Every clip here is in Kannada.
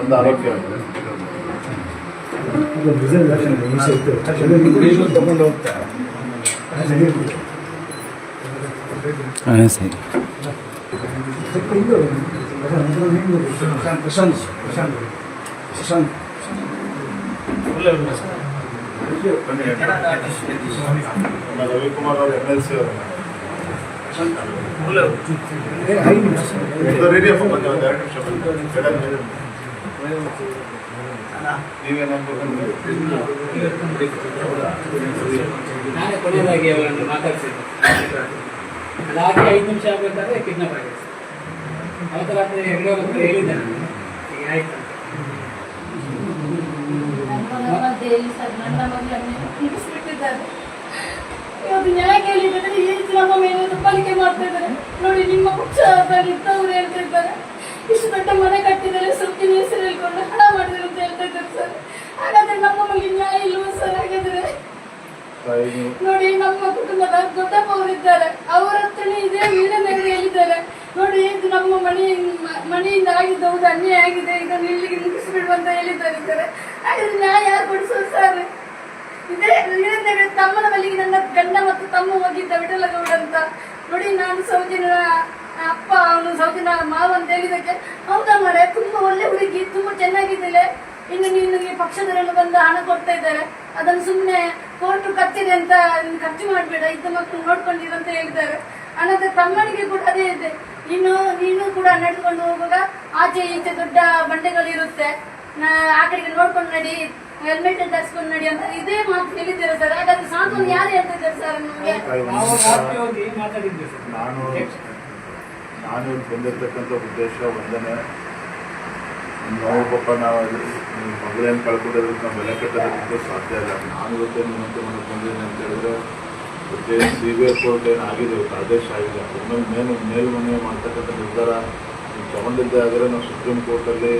అంత ఆరోగ్యం సరే ప్రశాంత్ ప్రశాంత్ ప్రశాంత్ రవికుమార్ గారు ఎమ్మెల్సీ గారు ఉన్నారు ನಾನೇ ಕೊನೆಯದಾಗಿ ಅವರನ್ನು ಮಾತಾಡಿಸಿದ್ದೆ. ಅದಾಗಿ ಐದು ನಿಮಿಷ ಆಗಬೇಕಾದ್ರೆ ಕಿಡ್ನಾಪ್ ಆಗಿದೆ. ಅವತ್ತು ರಾತ್ರಿ ಅವ್ರ ಹತ್ರ ಹೇಳಿದ್ದೆ ನಾನು. ಆಯ್ತು. ನನ್ನ ಮಗಳನ್ನು ಈ ನಮ್ಮ ಮೇಲೆ ದಬ್ಬಾಳಿಕೆ ಮಾಡ್ತಾ ಇದ್ದಾರೆ. ನೋಡಿ, ನಿಮ್ಮ ಪಕ್ಷದಲ್ಲಿ ಇದ್ದವರು ಹೇಳ್ತಾ ಇಷ್ಟು ದೊಡ್ಡ ಮನೆ ಕಟ್ಟಿದರೆ ಸುತ್ತಿ ಹೆಸರು ಹೇಳ್ಕೊಂಡು ಹಣ ಮಾಡಿದ್ರು ಅಂತ ಹೇಳ್ತಾ ಸರ್. ಹಾಗಾದ್ರೆ ನಮ್ಮ ಮಗಳಿಗೆ ನ್ಯಾಯ ಇಲ್ವ ಸರ್? ಹಾಗಾದ್ರೆ ನೋಡಿ, ನಮ್ಮ ಕುಟುಂಬದ ದೊಡ್ಡಪ್ಪ ಅವರಿದ್ದಾರೆ ಅವರ ಹತ್ರನೇ ಇದೇ ವೀರನಗರ ಹೇಳಿದ್ದಾರೆ ನೋಡಿ, ಇದು ನಮ್ಮ ಮನೆ, ಮನೆಯಿಂದ ಆಗಿದ್ದ ಹೌದು, ಅನ್ಯಾಯ ಆಗಿದೆ. ಇದನ್ನು ಇಲ್ಲಿಗೆ ಮುಗಿಸ್ಬಿಡು ಅಂತ ಹೇಳಿದ್ದಾರೆ ಹಾಗಾದ್ರೆ ನ್ಯಾಯ ಯಾರು ಕೊಡಿಸೋದು ಸರ್? ಇದೇ ವೀರನಗರ ತಮ್ಮನ ಬಳಿಗೆ ನನ್ನ ಗಂಡ ಮತ್ತು ತಮ್ಮ ಹೋಗಿದ್ದ ವಿಠಲಗೌಡ ಅಂತ. ನೋಡಿ, ನಾನು ಸೌಜನ್ಯ ಅಪ್ಪ ಅವನು ಸೌಜನ್ಯ ಮಾವ ಅಂತ ಹೇಳಿದಕ್ಕೆ ಹೌದಾ ಮರೆ? ತುಂಬಾ ಒಳ್ಳೆ ಹುಡುಗಿ ತುಂಬಾ ಚೆನ್ನಾಗಿದ್ದಾಳೆ. ಇನ್ನು ನೀನು ಈ ಪಕ್ಷದವರೆಲ್ಲ ಬಂದು ಹಣ ಕೊಡ್ತಾ ಇದ್ದಾರೆ. ಅದನ್ನು ಸುಮ್ಮನೆ ಕೋರ್ಟು ಕತ್ತಿದೆ ಅಂತ ನೀನು ಖರ್ಚು ಮಾಡಬೇಡ ಇದ್ದ ಮಕ್ಕಳು ನೋಡ್ಕೊಂಡಿರು ಅಂತ ಹೇಳಿದ್ದಾರೆ. ಅನಂತರ ತಮ್ಮನಿಗೆ ಕೂಡ ಅದೇ ಇದೆ. ಇನ್ನು ನೀನು ಕೂಡ ನಡೆದುಕೊಂಡು ಹೋಗುವಾಗ ಆಚೆ ಈಚೆ ದೊಡ್ಡ ಬಂಡೆಗಳಿರುತ್ತೆ ನಾ- ಆ ಕಡೆಗೆ ನೋಡ್ಕೊಂಡು ನಡಿ ಹೆಲ್ಮೆಟ್ ಧರಿಸ್ಕೊಂಡು ನಡಿ ಅಂತ ಇದೇ ಮಾತು ಹೇಳಿದ್ದೀರಾ ಸರ್. ಹಾಗಾದ್ರೆ ಸಾಂತ್ವನ ಯಾರು ಹೇಳ್ತಿದ್ದಾರೆ ಸರ್ ನಿಮಗೆ? ನಾನು ಇಲ್ಲಿ ಬಂದಿರ್ತಕ್ಕಂಥ ಉದ್ದೇಶ ಒಂದನೇ ಪಾಪ ನಾವು ಮಗಳೇನು ಕಳ್ಕೊಂಡಿರೋದಕ್ಕೆ ನಾವು ಬೆಲೆ ಕಟ್ಟೋದಕ್ಕಿಂತ ಸಾಧ್ಯ ಇಲ್ಲ. ನಾನು ಇವತ್ತೇ ನಿಮ್ಮಂತೆ ಮನೆಗೆ ಬಂದಿದ್ದೀನಿ ಅಂತ ಹೇಳಿದ್ರೆ, ಇವತ್ತೆ ಸಿ ಬಿ ಐ ಕೋರ್ಟ್ ಏನು ಆಗಿದೆ ಇವತ್ತು ಆದೇಶ ಆಗಿದೆ. ಒಮ್ಮೆ ಮೇಲೆ ಮೇಲ್ಮನೆ ಮಾಡ್ತಕ್ಕಂಥ ನಿರ್ಧಾರ ನೀವು ತಗೊಂಡಿದ್ದೆ ಆದರೆ ನಾವು ಸುಪ್ರೀಂ ಕೋರ್ಟಲ್ಲಿ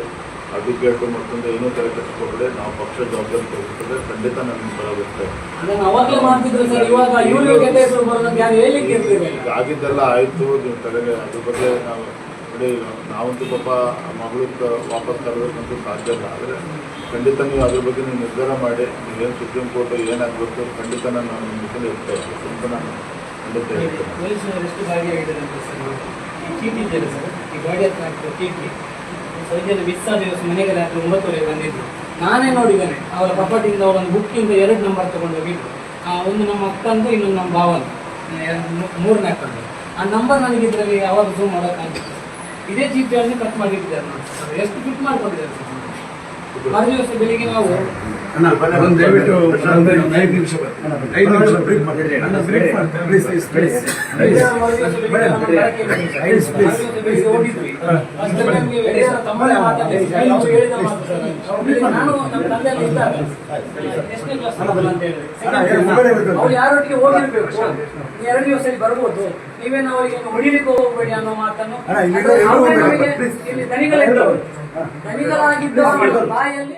ಅಡ್ವೊಕೇಟು ಮತ್ತೊಂದು ಏನೂ ತಲೆ ಕಟ್ಟಿಸ್ಕೊಡ್ರೆ ನಾವು ಪಕ್ಷ ಜವಾಬ್ದಾರಿ ತೆಗೆದುಕೊಂಡ್ರೆ ಖಂಡಿತ ನಾನು ನಿಮ್ಮ ಬರ್ತದೆ ಆಗಿದ್ದೆಲ್ಲ ಆಯಿತು ನೀವು ತಲೆಗೆ ಅದ್ರ ಬಗ್ಗೆ ನಾವು ನೋಡಿ ನಾವಂತೂ ಪಾಪ ಮಗಳು ವಾಪಸ್ ತರಬೇಕಂತೂ ಸಾಧ್ಯ ಇಲ್ಲ. ಆದರೆ ಖಂಡಿತ ನೀವು ಅದ್ರ ಬಗ್ಗೆ ನೀವು ನಿರ್ಧಾರ ಮಾಡಿ ನೀವೇನು ಸುಪ್ರೀಂ ಕೋರ್ಟ್ ಏನಾಗಬೇಕು ಖಂಡಿತ ನಾನು ನಿಮ್ಮ ಜೊತೆ ಇರ್ತೇವೆ ಅಂತ ನಾನು ಖಂಡಿತ ಹೇಳ್ತೇನೆ. ಮಿಸ್ ಆದ ದಿವಸ ಮನೆಗೆ ರಾತ್ರಿ ಒಂಬತ್ತುವರೆಗೆ ಬಂದಿದ್ದು ನಾನೇ ನೋಡಿದ್ದೇನೆ ಅವರ ಪ್ರಾಪರ್ಟಿಯಿಂದ ಅವರೊಂದು ಬುಕ್ಕಿಂದ ಎರಡು ನಂಬರ್ ತಗೊಂಡು ಆ, ಒಂದು ನಮ್ಮ ಅಕ್ಕಂದು ಇನ್ನೊಂದು ನಮ್ಮ ಭಾವನ ಮೂರನೇ ಅಕ್ಕಂದು. ಆ ನಂಬರ್ ನನಗೆ ಇದರಲ್ಲಿ ಯಾವಾಗ ಝೂಮ್ ಮಾಡೋಕ್ಕಾಗಿತ್ತು ಇದೇ ಚೀಟಿಯಲ್ಲಿ ಕಟ್ ಮಾಡಿಟ್ಟಿದ್ದಾರೆ ನೋಡಿ. ಎಷ್ಟು ಫಿಟ್ ಮಾಡ್ಕೊಂಡಿದ್ದಾರೆ. ಮರು ದಿವಸ ಬೆಳಿಗ್ಗೆ ನಾವು ದಯವಿಟ್ಟು ಐದು ನಿಮಿಷ ಐದು ನಿಮಿಷ ಬ್ರೇಕ್ ಯಾರೊಟ್ಟಿಗೆ ಹೋಗಿರ್ಬೇಕು ಎರಡು ದಿವಸ ಇಲ್ಲಿ ಬರ್ಬೋದು ನೀವೇನು ಅವರಿಗೆ ಹೊಡಿಲಿಕ್ಕೆ ಹೋಗಬೇಡಿ ಅನ್ನೋ ಮಾತನ್ನು ಅಣ್ಣ, ಇಲ್ಲಿ ಬಾಯಲ್ಲಿ